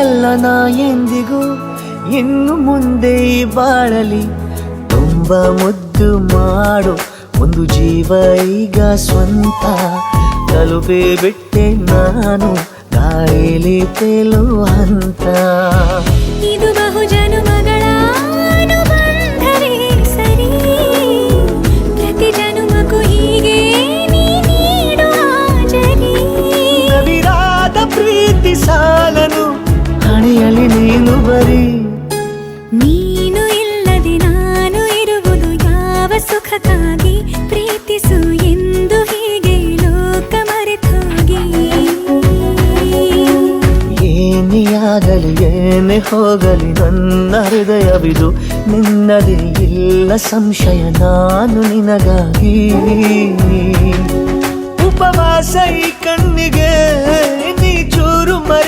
ಎಲ್ಲ ನಾ ಎಂದಿಗೂ ಇನ್ನು ಮುಂದೆ ಬಾಳಲಿ. ತುಂಬ ಮುದ್ದು ಮಾಡು ಒಂದು ಜೀವ ಈಗ ಸ್ವಂತ. ತಲುಪೇ ಬಿಟ್ಟೆ ನಾನು ಕಾಯಿಲೆ ತೇಲುವ ಹಂತ. ಇದು ಬಹು ಜನುಮಗಳ ಅನುಬಂಧವೇ ಸರಿ? ಪ್ರತಿ ಜನುಮಕ್ಕೂ ಸುಖಕ್ಕಾಗಿ ಪ್ರೀತಿಸು ಎಂದು ಹೀಗೆ ಲೋಕ ಮರೆತೋಗಿ. ಏನೇ ಆಗಲಿ ಏನೇ ಹೋಗಲಿ, ನನ್ನ ಹೃದಯವಿದು ನಿನ್ನದೇ ಇಲ್ಲ ಸಂಶಯ ನಾನು ನಿನಗಾಗಿ. ಉಪವಾಸ ಈ ಕಣ್ಣಿಗೆ.